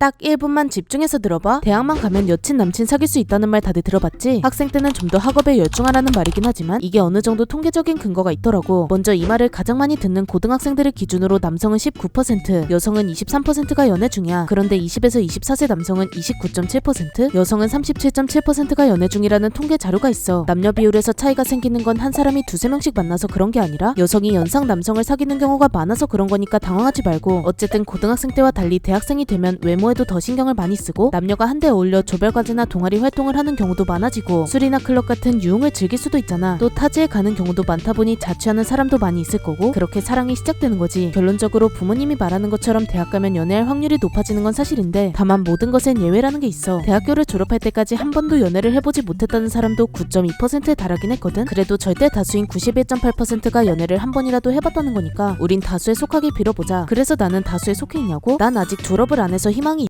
딱 1분만 집중해서 들어봐. 대학만 가면 여친 남친 사귈 수 있다는 말 다들 들어봤지? 학생 때는 좀 더 학업에 열중하라는 말이긴 하지만 이게 어느 정도 통계적인 근거가 있더라고. 먼저 이 말을 가장 많이 듣는 고등학생들을 기준으로 남성은 19%, 여성은 23%가 연애 중이야. 그런데 20에서 24세 남성은 29.7%, 여성은 37.7%가 연애 중이라는 통계 자료가 있어. 남녀 비율에서 차이가 생기는 건 한 사람이 두세 명씩 만나서 그런 게 아니라 여성이 연상 남성을 사귀는 경우가 많아서 그런 거니까 당황하지 말고 어쨌든 고등학생 때와 달리 대학생이 되면 외모 에도 더 신경을 많이 쓰고 남녀가 한데 어울려 조별과제나 동아리 활동을 하는 경우도 많아지고 술이나 클럽 같은 유흥을 즐길 수도 있잖아. 또 타지에 가는 경우도 많다 보니 자취하는 사람도 많이 있을 거고 그렇게 사랑이 시작되는 거지. 결론적으로 부모님이 말하는 것처럼 대학 가면 연애할 확률이 높아지는 건 사실인데 다만 모든 것엔 예외라는 게 있어. 대학교를 졸업할 때까지 한 번도 연애를 해보지 못했다는 사람도 9.2%에 달하긴 했거든. 그래도 절대 다수인 91.8%가 연애를 한 번이라도 해봤다는 거니까 우린 다수에 속하길 빌어보자. 그래서 나는 다수에 속해 있냐고? 난 아직 졸업을 안 해서 희망이